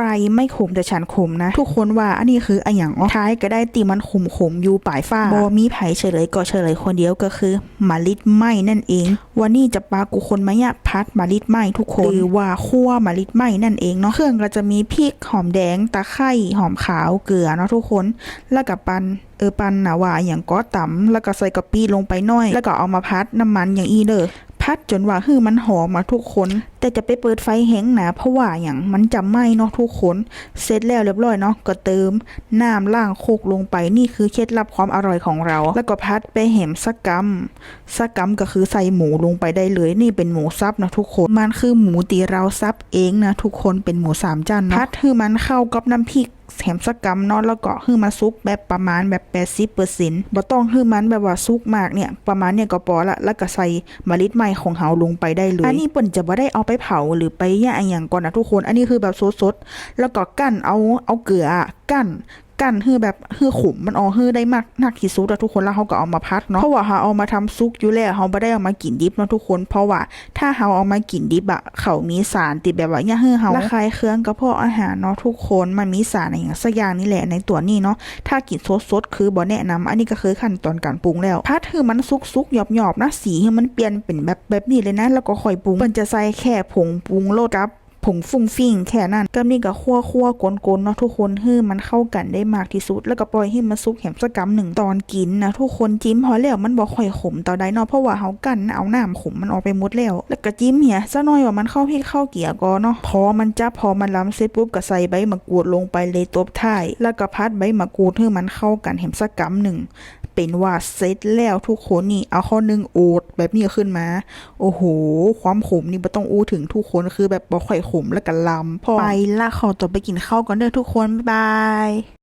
รไม่ขมแต่ฉันขมนะ ทุกคนว่าอันนี้คืออันอย่างท้ายก็ได้ตีมันขมขมๆอยู่ปลายฟ้าบมีไผเฉลยก็เฉลยคนเดียวก็คือมาลิดไหมนั่นเอง วันนี้จะปากูคนมายะพัดมาลิดไหมทุกคนหรือว่าคั่วมาลิดไหมนั่นเองเนาะเครื่องก็จะมีพริกหอมแดงตะไคร้หอมขาวเกลือเนาะทุกคนแล้วกับปันเออปันนะว่าอย่างก็ตำแล้วก็ใส่กะปิลงไปน่อย แล้วก็เอามาพัดน้ำมันอย่างอีเด้อพัดจนว่าฮือมันหอมมาทุกคน แต่จะไปเปิดไฟแห้งนะเพราะว่าอย่างมันจะไหม้เนาะทุกคนเสร็จแล้วเรียบร้อยเนาะก็เติมน้ำล่างโคกลงไปนี่คือเคล็ดลับความอร่อยของเรา แล้วก็พัดไปแหมสักกัมสักกัมก็คือใส่หมูลงไปได้เลยนี่เป็นหมูซับนะทุกคนมันคือหมูตีเราซับเองนะทุกคนเป็นหมูสามจันเนาะพัดคือมันเข้ากับน้ำพริกแถมสักกำเนาะแล้วก็คือมาซุกแบบประมาณแบบ80เปอร์เซ็นต์บ่ต้องคือมันแบบว่าซุกมากเนี่ย ประมาณเนี่ยก็พอละแล้วก็ใส่มะลิดไหม้ของเฮาลงไปได้เลย อันนี้เปิ่นจะบ่ได้เอาไปเผาหรือไปแย่งอย่างก่อนนะทุกคน อันนี้คือแบบสดๆ แล้วก็กั้นเอาเอาเกลือกั้น กั้นคือแบบคือขุมมันออกคือได้มากนักที่สุดอะทุกคนแล้วเขาก็เอามาพัดเนาะเพราะว่าเขาเอามาทำซุกอยู่แล้วเขาไม่ได้เอามากินดิบเนาะทุกคน เพราะว่าถ้าเขาเอามากินดิบอะเขามีสารติดแบบว่าย่าฮือเขาระคายเคืองกระเพาะอาหารเนาะทุกคนมันมีสารอะไรอย่างสักอย่างนี่แหละในตัวนี้เนาะถ้ากินสดๆคือบ่แนะนำอันนี้ก็คือขั้นตอนการปรุงแล้วพัดคือมันซุกๆหยอบๆนะสีคือมันเปลี่ยนเป็นแบบแบบนี้เลยนะแล้วก็ค่อยปรุงมันจะใส่แค่ผงปรุงรสกับ ผงฟุ้งฟิ่งแค่นั้นก็นี่ก็คั่วคั่วกลนๆเนาะทุกคนให้มันเข้ากันได้มากที่สุด แล้วก็ปล่อยให้มันซุกแหมสักกำหนึ่งตอนกินนะทุกคนจิ้มพอแล้วมันบอกค่อยขมต่อใดเนาะเพราะว่าเฮากันเอาน้ำขมมันออกไปหมดแล้ว แล้วก็จิ้มเหียซะหน่อยว่ามันเข้าพริกเข้าเกียร์ก็เนาะพอมันจับพอมันล้ำเสร็จปุ๊บก็ใส่ใบมะกรูดลงไปเลยตบท้าย แล้วก็พัดใบมะกรูดให้มันเข้ากันแหมสักกำหนึ่ง เป็นว่าเซตแล้วทุกคนนี่เอาข้อหนึ่งโอดแบบนี้ขึ้นมา โอ้โห ความขมนี่ไม่ต้องอู้ถึงทุกคนคือแบบบ่ค่อยขมแล้วก็ลำพอไปละขอตัวไปกินข้าวก่อนเด้อทุกคน บ๊ายบาย